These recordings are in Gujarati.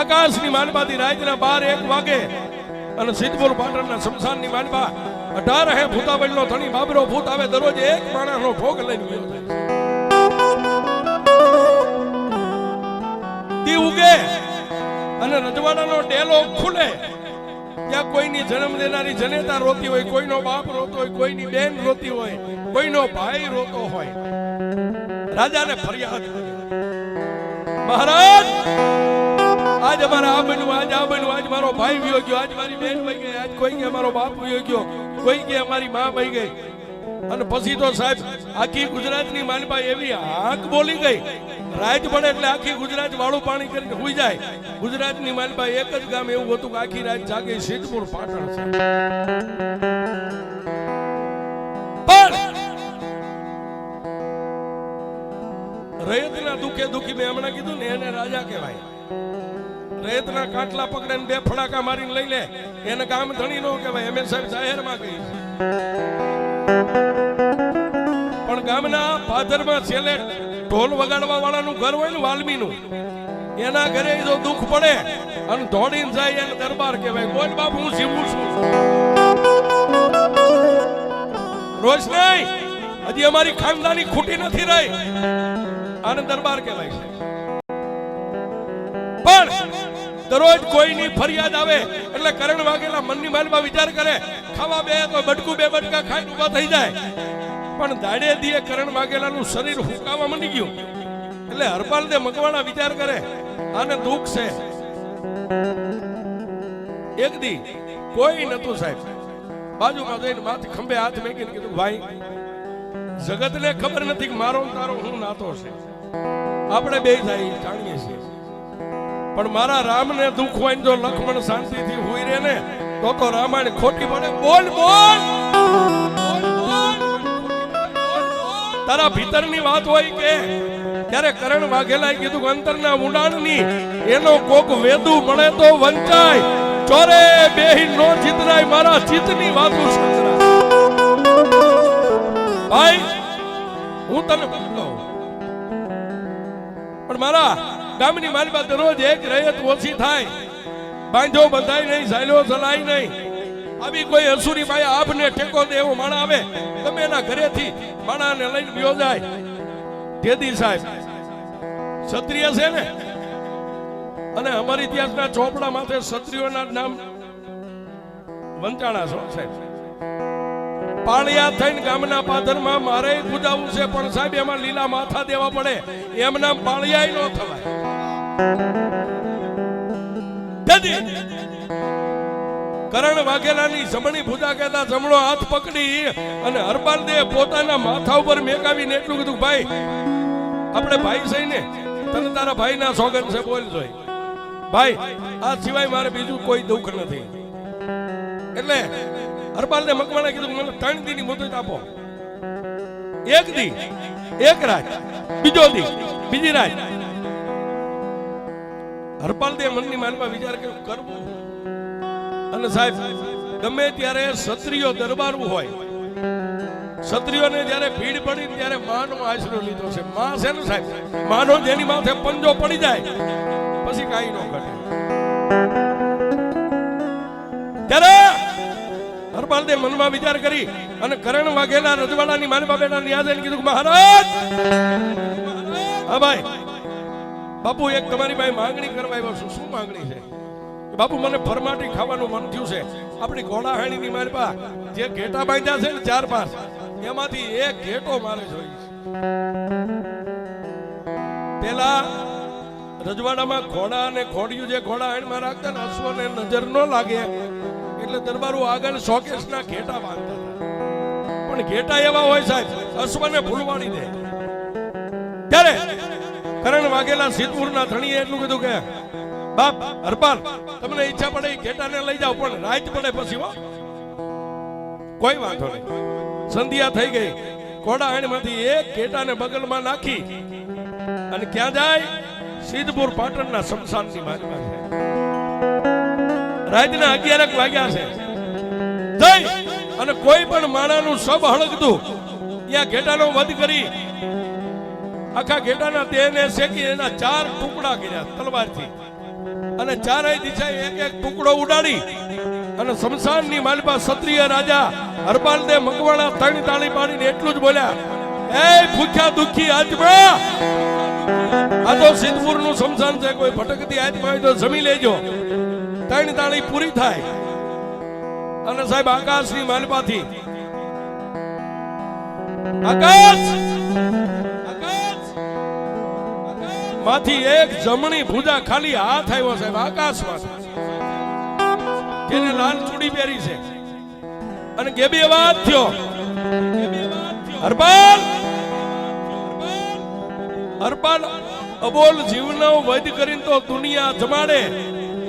આકાશની માલબાથી રાતના બાર એક વાગે અને સિદ્ધપુર પાટણના શમશાનની માલબા અઢાર હે ભૂતાવળનો ધણી બાબરો ભૂત આવે દરરોજ એક માણસનો ભોગ લઈને ગયો દી ઉગે અને રજવાડાનો ડેલો ખુલે. ત્યાં કોઈની જન્મ દેનારી જનેતા રોતી હોય, કોઈનો બાપ રોતો હોય, કોઈની બેન રોતી હોય, કોઈનો ભાઈ રોતો હોય. રાજાને ફરિયાદ મહારાજ! આજ મારા આ બન્યું આજ આ બન્યું આજ મારો ભાઈ વયો ગયો, આજ મારી બેન વહી ગઈ, આજ કોઈ કે મારો બાપ વયો ગયો, કોઈ કે અમારી માં વહી ગઈ. અને પછી તો સાહેબ, આખી ગુજરાતની માનપા એવી હાક બોલી ગઈ. રાત પડે એટલે આખી ગુજરાત વાળું પાણી કરીને હોઈ જાય. ગુજરાતની માનપા એક જ ગામ એવું હતું કે આખી રાત જાગે સિદ્ધપુર પાટણ રયતના દુખે દુખી મેં હમણાં કીધું ને એને રાજા કહેવાય. રેતના કાટલા પકડે બે ફડાકા મારીને લઈ લે. એને કામ ધણી નો કહેવાય. એમ સાહેબ જાહેરમાં કહી પણ ગામના પાદરમાં છેલ્લે ઢોલ વગાડવા વાળાનું ઘર હોય ને વાલ્મીનું, એના ઘરે જો દુઃખ પડે અને દોડીને જાય એને દરબાર કહેવાય. કોઈ બાપ, હું જીવું છું. રોજ નહીં, હજી અમારી ખાનદાની ખૂટી નથી રહી. આને દરબાર કહેવાય છે. પણ દરરોજ કોઈની ફરિયાદ આવે એટલે કરણ વાઘેલા મનની માલમાં વિચાર કરે, ખાવા બે તો બટકું બે બટકા ખાઈને ઊભા થઈ જાય. પણ દાડે દીએ કરણ વાઘેલાનું શરીર હુકાવા મની ગયું. એટલે હરપાલ દે મકવાણા વિચાર કરે, આને દુઃખ છે. એક દી કોઈ નતું સાહેબ. બાજુમાં જઈને માથે ખંભે હાથ મેકીને કીધું, ભાઈ, જગતને ખબર નથી કે મારો તારો હું નાતો છે. આપણે બે જાય જાણીએ છીએ. પણ મારા રામને દુઃખ હોય જો લક્ષ્મણ શાંતિથી હુઈ રે ને, તો તો રામાયણ ખોટી પડે. બોલ બોલ. તારા ભીતરની વાત હોય કે, ત્યારે કરણ વાઘેલાએ કીધું કે અંતરના ઉડાણની એનો કોક વેદુ મળે તો વંચાય. ચોરે બેહી નો જીતરાય, મારા જીતની વાતો સંતરા ભાઈ, હું તને પણ મારા ગામની મારી દરરોજ રોજ એક રયત ઓછી થાય. બાંધો બંધાય નહીં સાયલો ચલાય નહીં. આવી કોઈ અસુરી ભાઈ આપને ટેકો દે એવો માણા આવે તમે એના ઘરેથી માણાને લઈને ગયો જાય. તેદી સાહેબ, ક્ષત્રિય છે ને? અને અમારી ઇતિહાસના ચોપડા માથે ક્ષત્રિયોના નામ વંચાણા છો સાહેબ. પાળિયા થઈને ગામના પાદરમાં મારે કુદાવું છે, પણ સાહેબ, એમાં લીલા માથા દેવા પડે. એમ નામ પાળિયા ન થવાય. કરણ વાઘેલાની જમણી ભુજા કહેતા જમણો હાથ પકડી અને હરપાલ દે પોતાના માથા ઉપર મેકાવીને એટલું કીધું, ભાઈ, આપણે ભાઈ છે ને, તને તારા ભાઈના સોગન છે, બોલ જોઈ. ભાઈ, આ સિવાય મારે બીજું કોઈ દુઃખ નથી. એટલે હરપાલ ને કીધું મને ત્રણ દી ની મુદત આપો. એક દી, એક રાત, બીજો દી, બીજી રાત. હરપાલ દે મનની માનમાં વિચાર કર્યો, કરવું. અને સાહેબ, ગમે ત્યારે ક્ષત્રિયો દરબારવું હોય, ક્ષત્રિયોને જ્યારે ભીડ પડી ત્યારે માનો આશરો લીધો છે. માં છે ને સાહેબ, માનો જેની માથે પંજો પડી જાય, પછી કાંઈ ન ઘટે. ત્યારે હરપાલદે મનમાં વિચાર કરી અને કરણ વાઘેલા, રજવાડાની માનબા બેટા એને કીધું મહારાજ, હા ભાઈ, બાપુ એક તમારી પાસે માંગણી કરવા આવ્યો છું. શું માંગણી છે? બાપુ, મને ફરમાટી ખાવાનું મન થયું છે. આપણી ઘોડાહાણીની મારી પા જે ઘેટા બાંધ્યા છે ને ચાર પાંચ, એમાંથી એક ઘેટો મારે જોઈએ પેલા રજવાડામાં ઘોડા અને ઘોડિયું જે ઘોડા હાણીમાં રાખતા ને, અશ્વને નજર ન લાગે. એટલે દરબારો આગળ શોકેસના ઘેટા બાંધતા પણ ઘેટા એવા હોય સાહેબ, અશ્વને ભૂલવાડી દે. ત્યારે કરણ વાઘેલા સિદ્ધપુરના ધણીએ એટલું કીધું કે, બાપ, હરપાલ, તમને ઈચ્છા પડે એ ઘેટાને લઈ જાઓ, પણ રાત પડે પછી કોઈ વાંધો નહીં. સંધ્યા થઈ ગઈ. ઘોડાહાણીમાંથી એક ઘેટાને બગલમાં નાખી અને ક્યાં જાય? સિદ્ધપુર પાટણના શમશાનની બાજુમાં રાતના અગિયારક વાગ્યા છે. જઈ અને કોઈ પણ માણાનું સબ હળગતું, ત્યાં ઘેટાનો વધ કરી, આખા ઘેટાના દેહને શેકી એના ચાર ટુકડા કર્યા તલવારથી. અને ચારેય દિશાએ એક એક ટુકડો ઉડાડી અને શમશાનની માલપા ક્ષત્રિય રાજા હરપાલદેવ મકવાણા તાણી તાળી પાડીને એટલું જ બોલ્યા, એ ભૂખ્યા દુખી આત્મા! આ તો સિદ્ધપુરનું શમશાન છે, કોઈ ભટકતી હોય તો જમી લેજો. ત્રણ તાળી પૂરી થાય. અને સાહેબ આકાશની માલપાથી આકાશ! માંથી એક જમણી ભુજા ખાલી હાથ આવ્યો સાહેબ, આકાશમાં. જેને લાલ ચૂડી પહેરી છે. અને ગેબી અવાજ થયો? હરપાલ! હરપાલ, અબોલ જીવનો વધ કરીને તો દુનિયા જમાડે.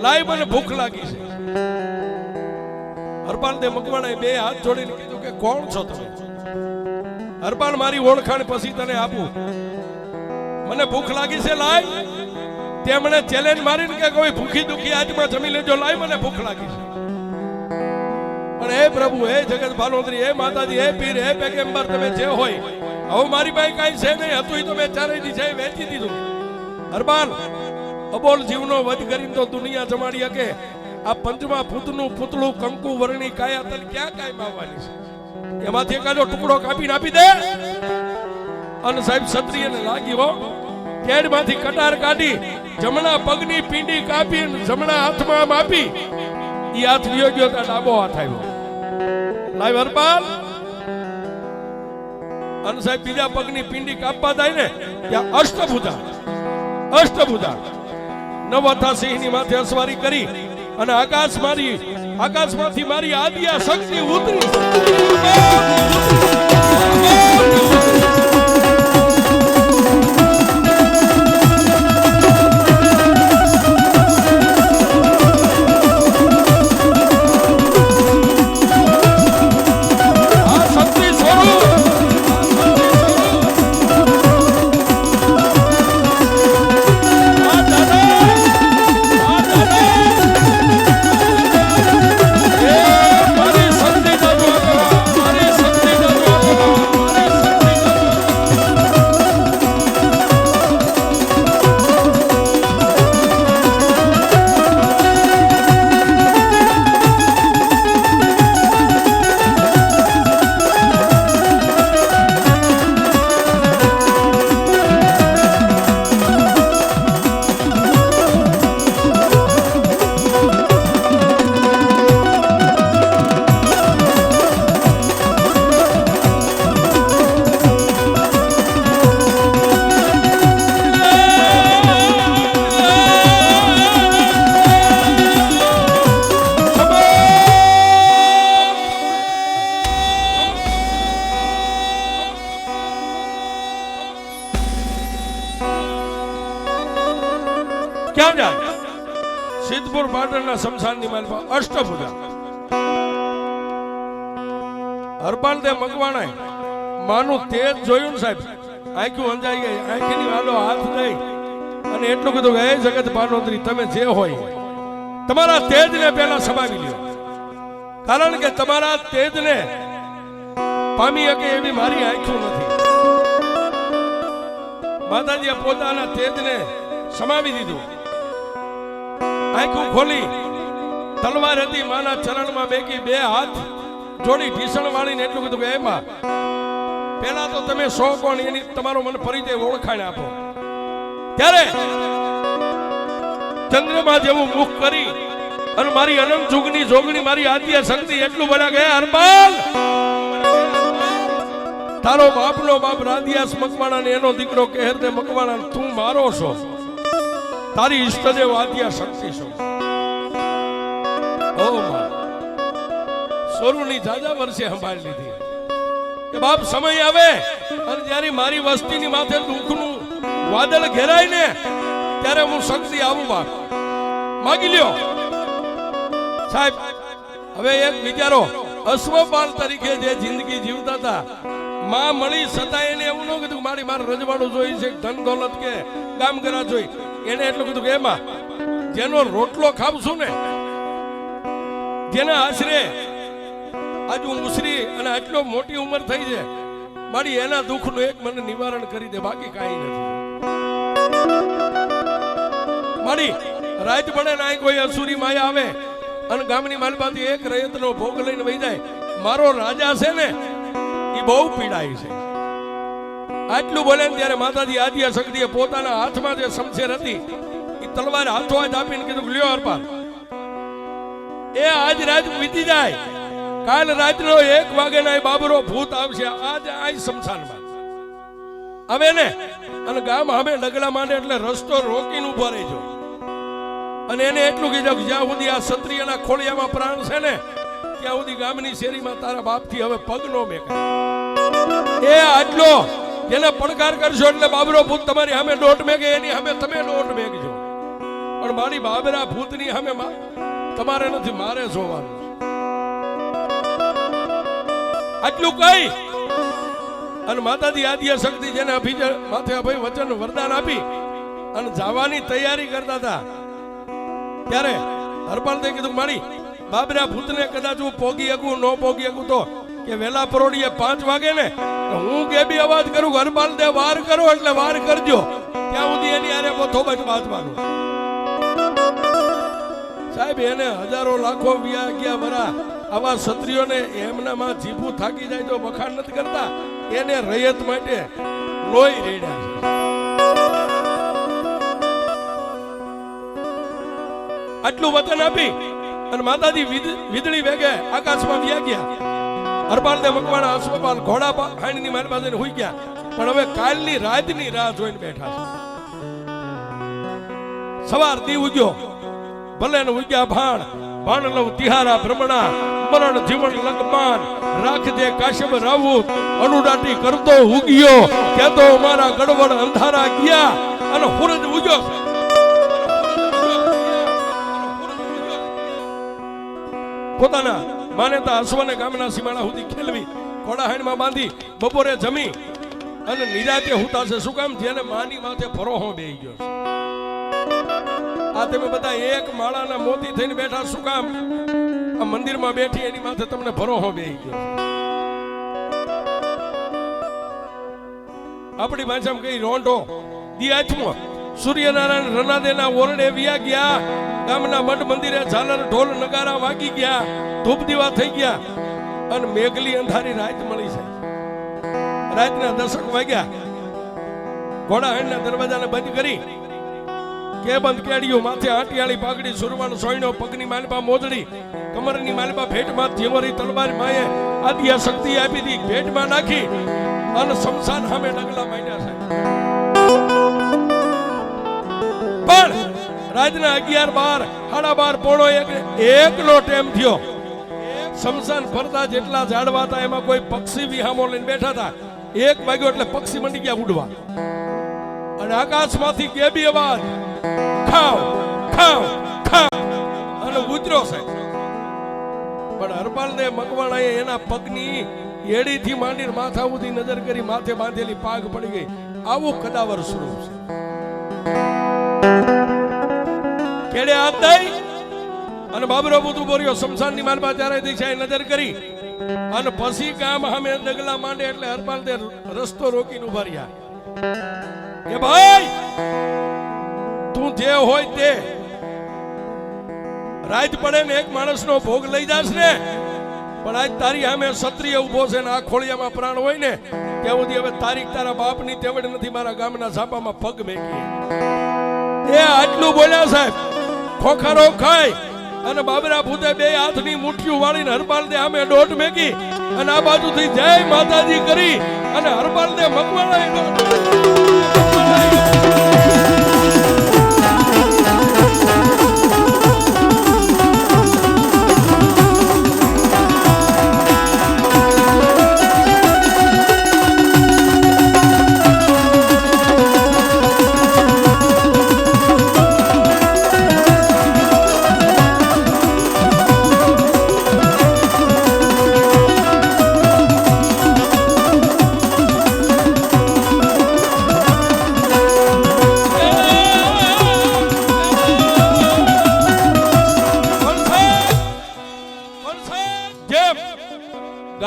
લાઈ મને ભૂખ લાગી છે. હરપાલ દે મકવાણાએ બે હાથ જોડીને કીધું કે, કોણ છો તમે? હરપાલ, મારી ઓળખાણ પછી તને આપું. મને ભૂખ લાગી છે, લાય. તેમણે ચેલેન્જ મારીને કે, કોઈ ભૂખી દુખી આજમાં જમી લેજો, લાય મને ભૂખ લાગી છે. પણ હે પ્રભુ, હે જગત ભાલોદરી, હે માતાજી, હે પીર, હે પેગેમ્બર, તમે જે હોય હવે મારી પાસે કાંઈ છે નહીં, હતું તો મેં ચારે છે વેચી દીધું. હરબાલ અબોલ જીવનો વધ કરીને તો દુનિયા જમાડી શકે. આ પંચમા ફૂતનું પૂતળું કંકુ વર્ણી કાયા તલ ક્યાં કાયમ આવવાની છે? એમાંથી એકાદો ટુકડો કાપીને આપી દે. અને સાહેબ ક્ષત્રિયને લાગી હો, કેડમાંથી કટાર કાઢી, જમણા પગની પીંડી કાપી જમણા હાથમાં આમ ઈ હાથ લ્યો ગયો ત્યાં ડાબો હાથ આવ્યો. લાઈવ હરપાલ અને સાહેબ બીજા પગની પીંડી કાપવા થાય ને, ત્યાં અષ્ટભુજા. અષ્ટભુજા. નવથા સિંહની માથે અસવારી કરી અને આકાશ મારી આકાશમાંથી મારી આદિયા શક્તિ ઉતરી. ક્યાં જાય? સિદ્ધપુર પાટણના શમશાનની માલપા અષ્ટભુજા. હરપાલ દે મકવાણાએ માનું તેજ જોયું ને સાહેબ. આંખ્યું અંજાઈ ગઈ, આંખીની વાલો હાથ ગઈ અને એટલું કીધું કે, એ જગત ભાનોદરી તમે જે હોય, તમારા તેજને પહેલા સમાવી લ્યો. કારણ કે તમારા તેજને પામી શકે એવી મારી આંખ્યું નથી. માતાજીએ પોતાના તેજને સમાવી દીધું. આંખું ખોલી. તલવાર હતી, માના ચરણમાં બેકી બે હાથ જોડી ઢીસણ વાળીને એટલું કીધું કે, એમાં, પહેલા તો તમે સો કોણ, એની તમારો મને પરિચય ઓળખાણ આપો. ત્યારે ચંદ્રમા જેવું મુખ કરી અને મારી અનંત જુગની જોગણી, મારી આદ્ય શક્તિ એટલું બોલ્યા ગયા હરપાલ! તારો બાપનો બાપ રાધિયાસ મકવાણા ને એનો દીકરો કહેર ને મકવાણા, તું મારો છો. તારી ઈષ્ટદેવ આદ્યા શક્તિ છો ઓ માં, સોરુની જાજા વર્ષે સંભાળી લીધી. કે બાપ સમય આવે, અને જ્યારે મારી વસ્તીની માથે દુઃખનું વાદળ ઘેરાય ને, ત્યારે હું શક્તિ આવું બાપ. માગી લ્યો. સાહેબ, હવે એક વિચારો. અશ્વપાલ તરીકે જે જિંદગી જીવતા હતા, માં મળી છતાં એને એવું ન કીધું મારી મારે રજવાડું જોઈ છે ધન દોલત કે કામ કરા જોઈ. એને એટલું કીધું કે, એમાં જેનો રોટલો ખાવશું ને, જેના આશરે આજ હું ઉસરી અને આટલો મોટી ઉંમર થઈ છે, મારી એના દુઃખનું એક મને નિવારણ કરી દે, બાકી કાંઈ નથી. મારી રાત પડે ના કોઈ અસુરી માયા આવે અને ગામની માલપાથી એક રયતનો ભોગ લઈને વહી જાય, મારો રાજા છે ને એ બહુ પીડાય છે. આટલું બોલે ત્યારે માતાજી આદ્ય શક્તિએ પોતાના હાથમાં જે શમશેર હતી એ તલવાર હાથો હાથ આપીને કીધું લ્યો અર્પા એ આજ રાત વીતી જાય. કાલ રાતનો એક વાગે ના બાબરો ભૂત આવશે. આજ આ શમશાનમાં. હવે ને, અને ગામ હવે ડગલા માંડે એટલે રસ્તો રોકીને ઊભો રહેજો. અને એને એટલું કીધું કે, જ્યાં સુધી આ ક્ષત્રિયના ખોળિયામાં પ્રાણ છે ને, ત્યાં સુધી ગામની શેરીમાં તારા બાપથી હવે પગ નો મેકાય. એ આટલો જેને પડકાર કરશો એટલે બાબરો ભૂત તમારી સામે દોટ મેગે, એની સામે તમે દોટ મેગજો. પણ મારી બાબરા ભૂતની સામે તમારે નથી, મારે જોવાનું આટલું કઈ અને માતાજી આદ્ય શક્તિ જેને અભિજ માથે અભય વચન વરદાન આપી અને જવાની તૈયારી કરતા હતા. ત્યારે હરપાલ દે કીધું, મારી બાબરા ભૂતને કદાચ હું પોગી શકું, ન પોગી શકું તો કે વેલા પરોડીએ પાંચ વાગે ને હું કે બી અવાજ કરું કે દે વાર કરો એટલે વાર કરજો. ત્યાં સુધી એની આરે વાત બાંધવાનું સાહેબ, એને હજારો લાખો વ્યા ગયા વરા આવા ક્ષત્રિયોને એમનામાં જીભું થાકી જાય તો વખાણ નથી કરતા. એને રયત માટે લોહી રેડ્યા આટલું વતન આપી અને માતાજી વીજળી વેગે આકાશમાં વ્યા ગયા. હરપાલ ને મકવાણા ઘોડા પા- હાણીની મારી પાસે હોઈ ગયા. પણ હવે કાલની રાતની રાહ જોઈને બેઠા છે. સવાર દી ઉગ્યો. ભલે ને ઉગ્યા ભાણ ભાણ લવ તિહારા ભ્રમણા, મરણ જીવન લગમાન રાખજે કાશ્યપ રાવુત અનુડાટી કરતો ઉગ્યો. કેતો મારા ગડબડ અંધારા ગયા અને હુરજ ઉગ્યો. પોતાના માન્યતા અશ્વને ગામના સીમાડા સુધી ખેલવી ઘોડાહાણમાં બાંધી, બપોરે જમી અને નિરાતે હુતા છે શું કામ? જેને માની માથે ફરોહો બેહી ગયો આ તમે બધા એક માળાના મોતી થઈને બેઠા શું કામ? આ મંદિરમાં બેઠી એની માથે તમને ભરોહો બેહી ગયો. આપણી ભાષામાં કઈ રોંઢો. દિયાચમો સૂર્યનારાયણ રનાદેના ઓરડે વ્યા ગયા. ગામના મઠ મંદિરે ઝાલર ઢોલ નગારા વાગી ગયા, ધૂપ દીવા થઈ ગયા અને મેઘલી અંધારી રાત મળી છે. રાતના દશક વાગ્યા. ઘોડાહાણના દરવાજાને બંધ કરી, કે બંધ કેડિયું માથે આટિયાળી પાઘડી, સુરવાન સોયણો, પગની માલપા મોજડી, કમરની માલપા ભેટમાં જેવરી તલવાર માએ આદિયા શક્તિ આપી દી, ભેટમાં નાખી અને શમશાન સામે ડગલા માંડ્યા છે. પણ રાતના અગિયાર બાર, સાડા બાર પોણો એક એકનો ટેમ થયો. સમસાન ફરતા જેટલા ઝાડવા હતા, એમાં કોઈ પક્ષી વિહામો લઈને બેઠા હતા. એક વાગ્યો એટલે પક્ષી મંડી ગયા ઉડવા. અને આકાશમાંથી કેબી અવાજ ખાવ ખાવ ખાવ અને ઉતરો સાહેબ. પણ હરપાલને મકવાણાએ એના પગની એડીથી માંડીને માથા સુધી નજર કરી માથે બાંધેલી પાગ પડી ગઈ. આવું કદાવર સ્વરૂપ છે. કેડે હાથ દઈ. અને બાબરો બધું બોર્યો, શમશાનની માલમાં ત્યારે દિશાએ નજર કરી. અને પછી કામ સામે ડગલા માંડે એટલે હરપાલ તે રસ્તો રોકીને ઊભા રહ્યા. કે ભાઈ, તું જે હોય તે રાત પડે ને એક માણસનો ભોગ લઈ જાશ ને. પણ આજ તારી સામે ક્ષત્રિય ઊભો છે ને, આ ખોળિયામાં પ્રાણ હોય ને, ત્યાં સુધી હવે તારીખ તારા બાપની તેવડ નથી, મારા ગામના સાપામાં પગ મેકી એ આટલું બોલ્યા સાહેબ. ખોખારો ખાય અને બાબરા ભૂતે બે હાથની મુઠ્ઠીઓ વાળીને હરપાલ દે સામે દોટ મેકી અને આ બાજુથી જય માતાજી કરી અને હરપાલ દે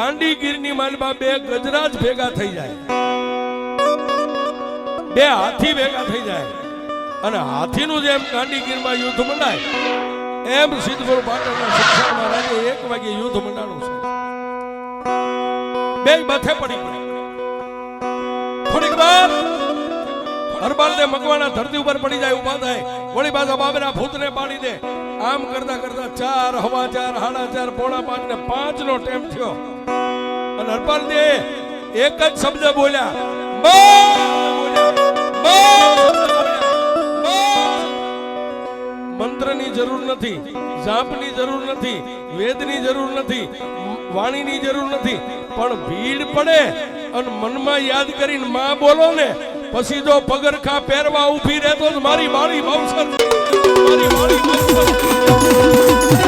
ગાંડીગીરની માલમાં બે ગજરાજ ભેગા થઈ જાય. બે હાથી ભેગા થઈ જાય. અને હાથીનું જેમ ગાંધીગીરમાં યુદ્ધ મંડાય એમ સિદ્ધપુર પાટણના શિક્ષણમાં રાજે એક વાગે યુદ્ધ મંડાણું છે. બે માથે પડી. ગઈ થોડીક વાર હરબાલને મકવાણા ધરતી ઉપર પડી જાય ઊભા થાય. વળી પાછા બાબરા ભૂતને પાડી દે. આમ કરતા કરતા ચાર, હવા ચાર, હાડા ચાર, પોણા પાંચ ને પાંચ નો ટેમ થયો. અને હરપાલ દે એક જ શબ્દ બોલ્યા! મંત્રની જરૂર નથી, જાપની જરૂર નથી, વેદની જરૂર નથી, વાણીની જરૂર નથી. પણ ભીડ પડે અને મનમાં યાદ કરીને માં બોલો ને પછી જો પગરખા પહેરવા ઊભી રહેતો મારી મારી બહુસર મારી મારી બહુસર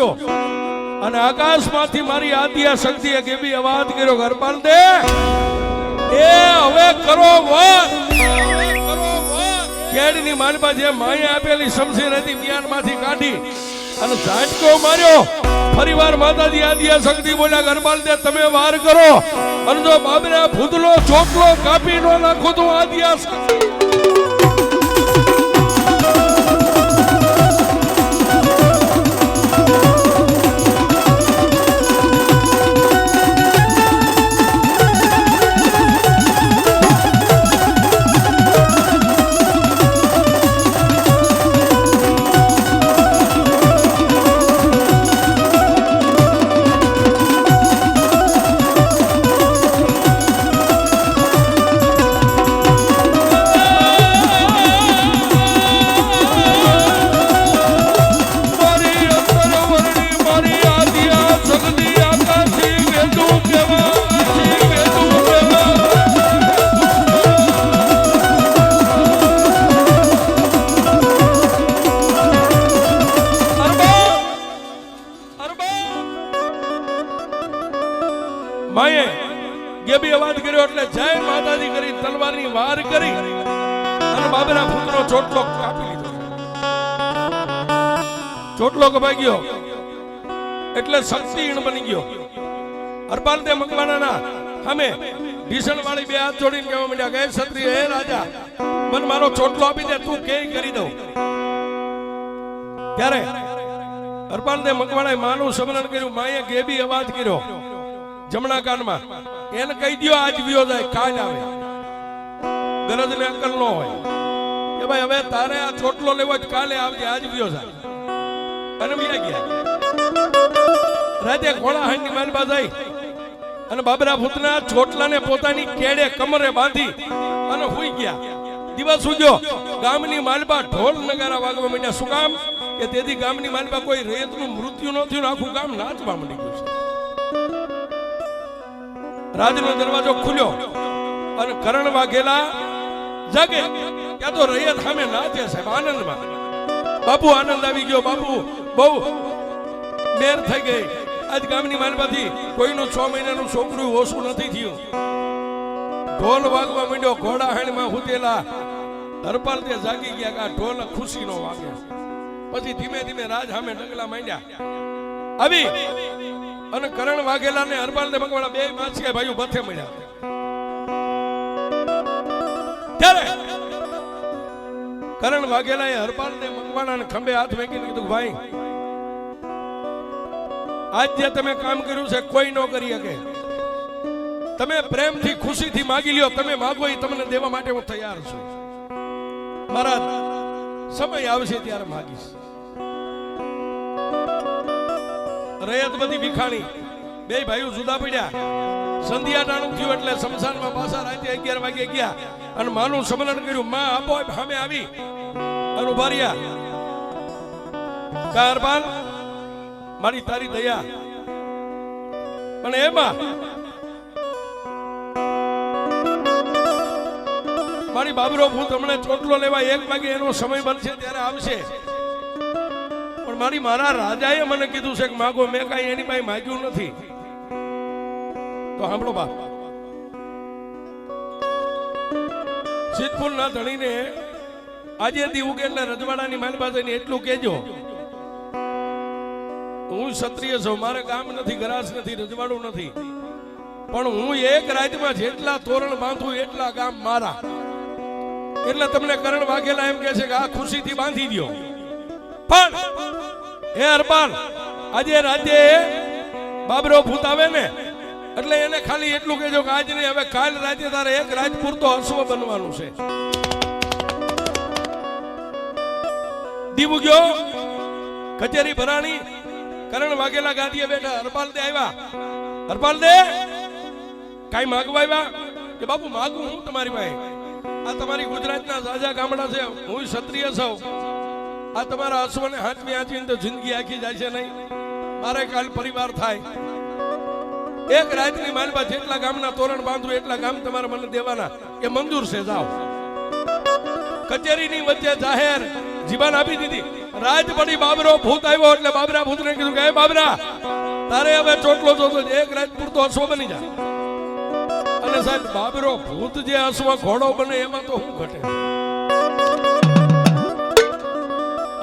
શબ્દ અને આકાશમાંથી મારી આદ્યા શક્તિએ કેવી અવાજ કર્યો હરપાલ દે? એ હવે કરો કેડની માનમાં જે માએ આપેલી શમશીર હતી મિયાનમાંથી કાઢી અને ઝાટકો માર્યો. ફરીવાર માતાજી આદિયા શક્તિ બોલ્યા ગરબાલ દે, તમે વાર કરો. અને જો બાબરા ભૂતલો ચોટલો કાપી નો નાખો તો આદિયા શક્તિ એટલે બની ગયો. હરપાલ દે મકવાણાના અમે ભીષણ વાળી બે હાથ જોડીને કહેવા માંડ્યા કે ક્ષત્રિય હે રાજા, મને મારો ચોટલો આપી દે, તું કે કરી દઉં. ત્યારે હરપાલ દે મકવાણાએ માનું સમરણ કર્યું, માએ ગેબી અવાજ કર્યો. જમણા કાનમાં, એને કહી દ્યો, આજ વિયો જાય કાલ આવે ગરજ ને અકલ ન હોય. કે ભાઈ, હવે તારે આ ચોટલો લેવો જ કાલે આવજે, આજ વિયો જાય. અને ગયા. રાતે ઘોડા હાંડી મારી જાય. અને બાબરા ભૂતના ચોટલાને પોતાની કેડે કમરે બાંધી અને હુઈ ગયા. દિવસ ઉગ્યો. ગામની માલબા ઢોલ નગારા વાગવા માંડ્યા. શું કામ? કે તેથી ગામની માલબા કોઈ રેતનું મૃત્યુ ન થયું આખું ગામ નાચવા માંડી ગયું રાજનો દરવાજો ખુલ્યો અને કરણ વાઘેલા જાગે. ત્યાં તો રૈયત સામે નાચે સાહેબ, આનંદમાં. બાપુ આનંદ આવી ગયો. બાપુ બહુ મેર થઈ ગઈ. આજ ગામની માનવાથી કોઈનું છ મહિનાનું છોકરું ઓછું નથી થયું. ઢોલ વાગવા માંડ્યો, ઘોડા હાણમાં હુતેલા હરપાલ તે જાગી ગયા કે આ ઢોલ ખુશીનો વાગે. પછી ધીમે ધીમે રાજ સામે ડગલા માંડ્યા. આવી. અને કરણ વાઘેલા ને હરપાલ ને ભગવાડા બે માછીયા ભાઈઓ બથે મળ્યા. ત્યારે કરણ વાઘેલાએ હરપાલ ને મકવાણાને ખંભે હાથ મેકીને કીધું, ભાઈ આજ જે તમે કામ કર્યું છે, કોઈ ન કરી શકે. તમે પ્રેમથી, ખુશીથી માગી લ્યો, તમે માગો એ તમને દેવા માટે હું તૈયાર છું. મારા સમય આવશે ત્યારે માગીશ. રયત બધી વિખાણી. બે ભાઈઓ જુદા પડ્યા. સંધ્યા ટાણું થયું એટલે શમશાનમાં પાછા રાતે અગિયાર વાગે ગયા. અને માનું સમરણ કર્યું, માં, આપો સામે આવી. અને ઊભા રહ્યા. કારબાન મારી તારી દયા. પણ એમાં મારી બાબરો ભૂત તમને ચોટલો લેવા એક વાગે એનો સમય બનશે ત્યારે આવશે. પણ મારી મારા રાજાએ મને કીધું છે કે માગો, મેં કાંઈ એની પાસે માગ્યું નથી. તો સાંભળો બાપ. સિદ્ધપુર ના ધણીને આજે દી ઉગે એટલે રજવાડાની માલ પાસે એટલું કેજો હું ક્ષત્રિય છું, મારે કામ નથી, ગરાસ નથી, રજવાડું નથી. પણ હું એક રાજ્યમાં જેટલા તોરણ બાંધું, એટલા કામ મારા. એટલે તમને કરણ વાઘેલા એમ કે છે કે આ ખુશીથી બાંધી દો પણ, હે અરબાન આજે રાજ્ય બાબરો ભૂતાવે ને, એટલે એને ખાલી એટલું કહેજો કે આજ નહીં, હવે કાલ રાજ્ય તારે એક રાજ પૂરતો અશ્વ બનવાનું છે. દીવું ગયો, કચેરી ભરાણી કરણ વાઘેલા ગાદીએ બેઠા હરપાલ દે આવ્યા. હરપાલ દે કાઈ માગવા આવ્યા? કે બાપુ, માગું હું તમારી પાસે? આ તમારી ગુજરાતના સાજા ગામડા છે, હું ક્ષત્રિય છું. આ તમારા અશ્વને હાથમી હાથવીને તો જિંદગી આખી જાય છે નહીં. મારે કાલ પરિવાર થાય. એક રાતની માલબા જેટલા ગામના તોરણ બાંધવું એટલા ગામ તમારે મને દેવાના. એ મંજૂર છે, જાઓ. કચેરીની વચ્ચે જાહેર જીવન આપી દીધી. રાજ પડી બાબરો ભૂત આવ્યો એટલે બાબરા ભૂતને કીધું કે બાબરા, તારે હવે ચોટલો જોતો એક રાત પૂરતો અશ્વ બની જાય. અને સાહેબ, બાબરો ભૂત જે અશ્વ ઘોડો બને એમાં તો શું ઘટે?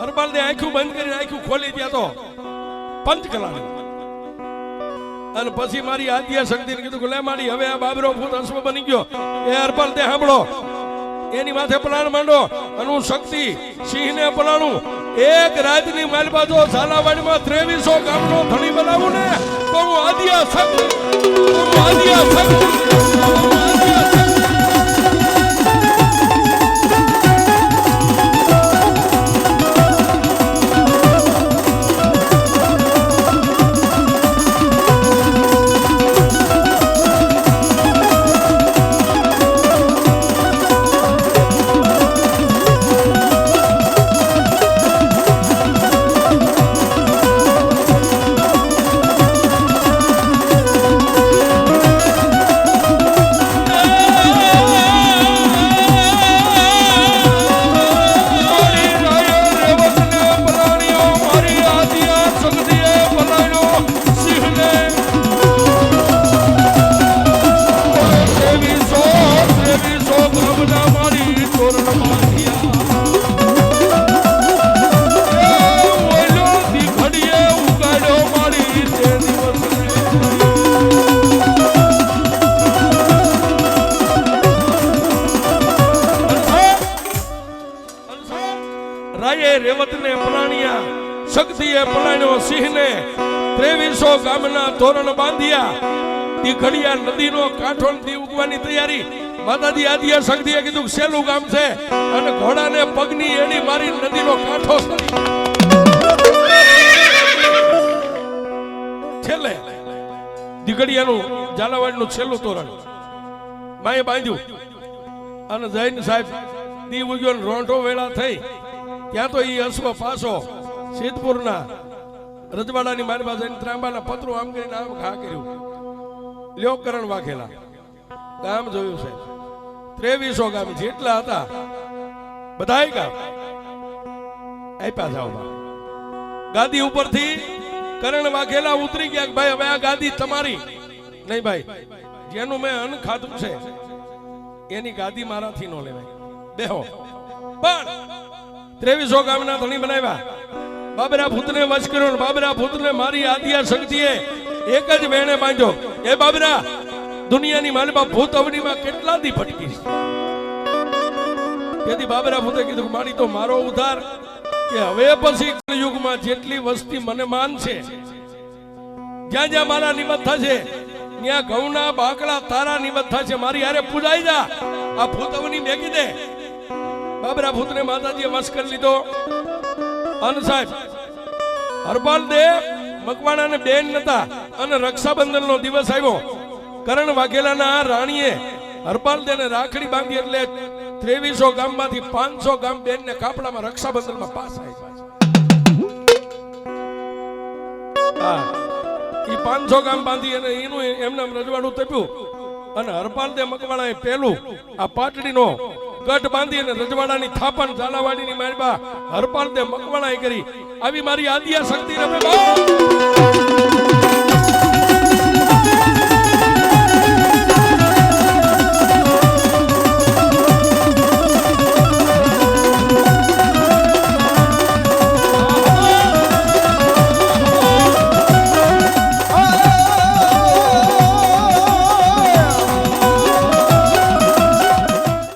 હરપાલ ને આખું બંધ કરીને આખું ખોલી ગયા તો પંચ કલાક. અને પછી મારી આદ્યા શક્તિને કીધું કે, લે મારી, હવે આ બાબરો ભૂત અશ્વ બની ગયો. એ હરપાલ, તે સાંભળો. એની માથે પલાણ માંડો અને હું શક્તિ સિંહને પલાણું. એક રાજની માલબા જો ઝાલાવાડીમાં ત્રેવીસો ગામનો ધણી બનાવું ને તો હું આદિયા શક્તિ તો હું આદિયા શક્તિ રાયે રેવતને પલાણ્યા, શક્તિએ પલાણ્યો, સિંહને ત્રેવીસો ગામના તોરણ બાંધ્યા. ઈ ઘડિયા નદીનો કાંઠો થી ઉગવાની તૈયારી. માતાજી આદિયા શક્તિએ કીધું, સેલું ગામ છે. અને ઘોડાને પગની એડી મારી નદીનો કાંઠો. છેલ્લે દીકડિયાનું ઝાલાવાડનું છેલ્લું તોરણ. માએ બાંધ્યું. અને જૈન સાહેબ દી ઉગ્યો રોંઠો વેળા થઈ ત્યાં તો એ અશ્વ પાછો સિદ્ધપુરના રજવાડાની મારી પાસે જઈને ત્રાંબાના પત્રો આમ કરીને આમ ઘા કર્યું. લ્યો વાઘેલા, ગામ જોયું છે. ત્રેવીસો ગામ જેટલા હતા, બધાય ગામ આપ્યા જાઓ ગાદી ઉપરથી કરણ વાઘેલા ઉતરી ગયા ભાઈ, હવે આ ગાદી તમારી. નહીં ભાઈ, જેનું મેં અન્ન ખાધું છે, એની ગાદી મારાથી નો લેવાય. બેહો. પણ ત્રેવીસો ગામના ધણી બનાવ્યા. બાબરા ભૂતને વશ કર્યો બાબરા ભૂતને મારી આદિયા શક્તિએ એક જ વેણે બાંધ્યો. એ બાબરા, દુનિયાની માલિબા ભૂત અવનીમાં કેટલા દી ભટકી? તેથી બાબરા ભૂતે કીધું, મારી તો મારો ઉધાર કે હવે પછી કળિયુગમાં જેટલી વસ્તી મને માન છે, જ્યાં જ્યાં મારા નિમત થશે, ત્યાં ઘઉંના બાકડા, તારા નિમત થશે. મારી હારે પૂજાઈ જા. આ ભૂતવની મેકી દે. બાબરા ભૂતને માતાજીએ વશ કરી લીધો. અન સાહેબ હરપાલ દે મકવાણા ને બેન નતા અને રક્ષાબંધન નો દિવસ આવ્યો. કરણ વાઘેલાના રાણીએ હરપાલ દે ને રાખડી બાંધી એટલે ત્રેવીસો ગામમાંથી પાંચસો ગામ બેન ને કાપડામાં રક્ષાબંધનમાં પાસ આવી ઈ પાંચસો ગામ બાંધી અને એનું એમને રજવાડું તપ્યું. અને હરપાલ દે મકવાણાએ પેલું આ પાટડીનો ગઢ બાંધી અને રજવાડાની થાપણ ઝાલાવાડીની મારબા હરપાલ દે મકવાણાએ કરી. આવી મારી આદિયા શક્તિ બા